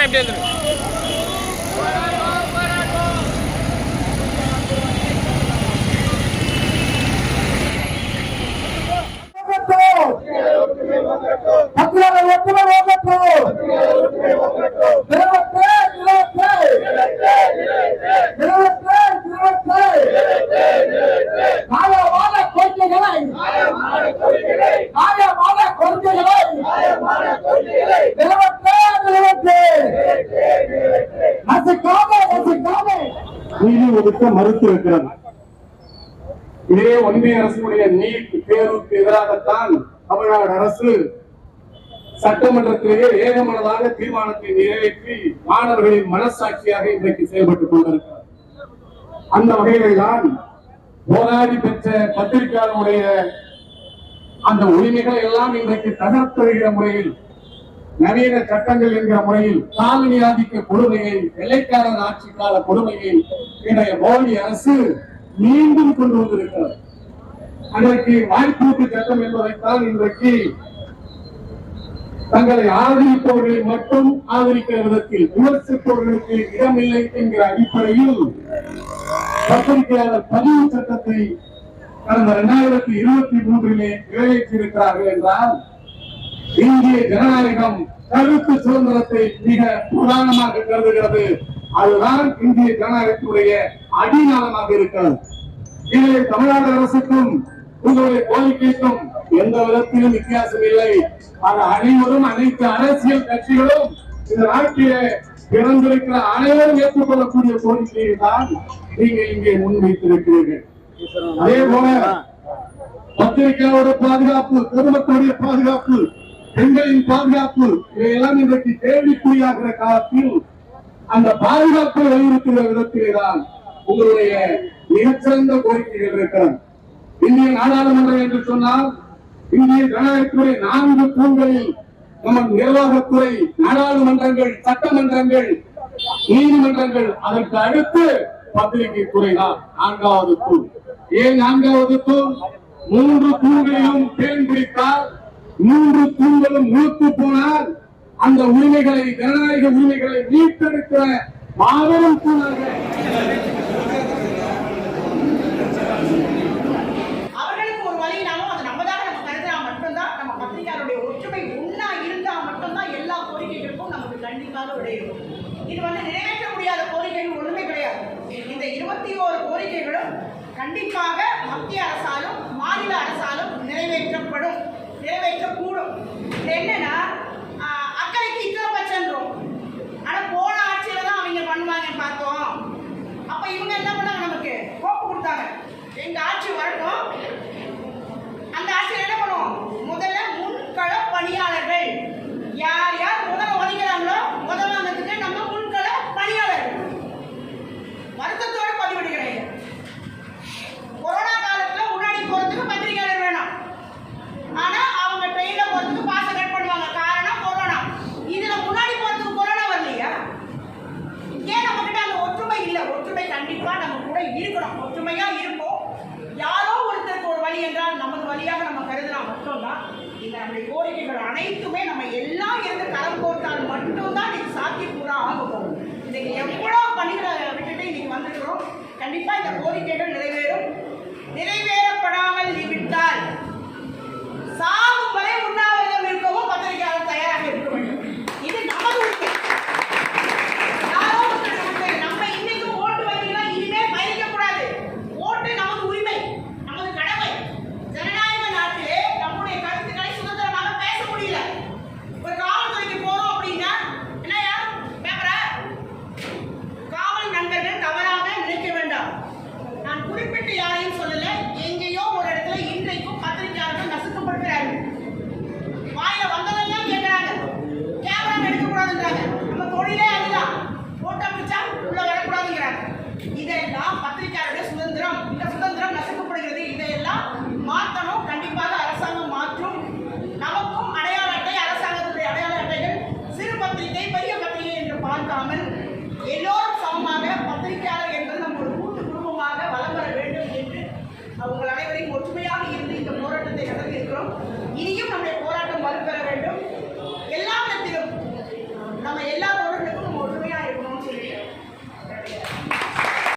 Time ਦੇ ਅੰਦਰ நிதி ஒதுக்க மறுத்திருக்கிறது. இதே ஒன்றிய அரசுடைய நீட் தேர்வுக்கு எதிராகத்தான் தமிழ்நாடு அரசு சட்டமன்றத்திலேயே ஏகமனதாக தீர்மானத்தை நிறைவேற்றி மாணவர்களின் மனசாட்சியாக இன்றைக்கு செயல்பட்டுக் கொண்டிருக்கிறார் அந்த வகையில்தான் போராடி பெற்ற பத்திரிகையாளருடைய அந்த உரிமைகளை எல்லாம் இன்றைக்கு தகர்த்தெறிகிற முறையில் நவீன சட்டங்கள் என்கிற முறையில் காலனி ஆதிக்க கொடுமையை வெள்ளைக்காரன் ஆட்சி கால கொடுமையை இன்றைய மோடி அரசு மீண்டும் கொண்டு வந்திருக்கிறது. அன்றைக்கு வாய்ப்பூட்டு சட்டம் என்பதைத்தான் இன்றைக்கு தங்களை ஆதரிப்பவர்களை மட்டும் ஆதரிக்கிற விதத்தில் விமர்சிப்பவர்களுக்கு இடமில்லை என்கிற அடிப்படையில் பத்திரிகையாளர் பதிவு சட்டத்தை கடந்த இரண்டாயிரத்தி இருபத்தி மூன்றிலே நிறைவேற்றியிருக்கிறார்கள் என்றால் இந்திய ஜனநாயகம் கருத்து சுதந்திரத்தை மிக பிரதானமாக கருதுகிறது. அதுதான் இந்திய ஜனநாயகத்துடைய அடிநாளமாக இருக்கிறது. இதில் தமிழ்நாடு அரசுக்கும் உங்களுடைய கோரிக்கைக்கும் எந்த விதத்திலும் வித்தியாசம் இல்லை. அது அனைவரும் அனைத்து அரசியல் கட்சிகளும் இந்த நாட்டிலே பிறந்திருக்கிற அனைவரும் ஏற்றுக்கொள்ளக்கூடிய கோரிக்கையை தான் நீங்கள் இங்கே முன்வைத்திருக்கிறீர்கள். அதே போல பத்திரிகையோட பாதுகாப்பு பொதுமக்களுடைய பாதுகாப்பு பெண்களின் பாதுகாப்பு இவையெல்லாம் இன்றைக்கு கேள்விக்குறியாகிற காலத்தில் அந்த பாதுகாப்பை வலியுறுத்துகிற விதத்திலே தான் உங்களுடைய மிகச்சிறந்த கோரிக்கைகள் இருக்கிறது. இந்திய நாடாளுமன்றம் என்று சொன்னால் இந்திய ஜனநாயகத்துறை நான்கு தூண்களில் நம்ம நிர்வாகத்துறை நாடாளுமன்றங்கள் சட்டமன்றங்கள் நீதிமன்றங்கள் அதற்கு அடுத்து பத்திரிகை துறை தான் நான்காவது தூண் ஏன் நான்காவது தூண் மூன்று தூண்களிலும் தேன் பிடித்தால் மூன்று தூண்களும் முழுத்து போனால் அந்த உரிமைகளை ஜனநாயக உரிமைகளை மீட்டெடுக்கிற மாபெரும் தூணாக. அவர்களுக்கு ஒரு வழினாலும் அது நம்மதாக நம்ம கருதுனா மட்டும்தான் நம்ம பத்திரிகையாளருடைய ஒற்றுமை ஒண்ணா இருந்தா மட்டும்தான் எல்லா கோரிக்கைகளுக்கும் நமக்கு கண்டிப்பாக விடை இது வந்து நிறைவேற்ற முடியாத கோரிக்கைகள் ஒண்ணுமே கிடையாது. இந்த இருபத்தி ஓரு கோரிக்கைகளும் கண்டிப்பாக மத்திய அரசாலும் மாநில அரசாலும் நிறைவேற்றப்படும் நிறைவேற்றக்கூடும். இது என்னன்னா நம்முடைய கோரிக்கைகள் அனைத்துமே நம்ம எல்லாம் இருந்து கரம் போட்டால் மட்டும்தான் இது சாத்தியக்கூறா ஆகும் போகும். இன்னைக்கு எவ்வளோ பணிகளை விட்டுட்டு இன்னைக்கு வந்திருக்கிறோம். கண்டிப்பாக இந்த கோரிக்கைகள் நிறைய না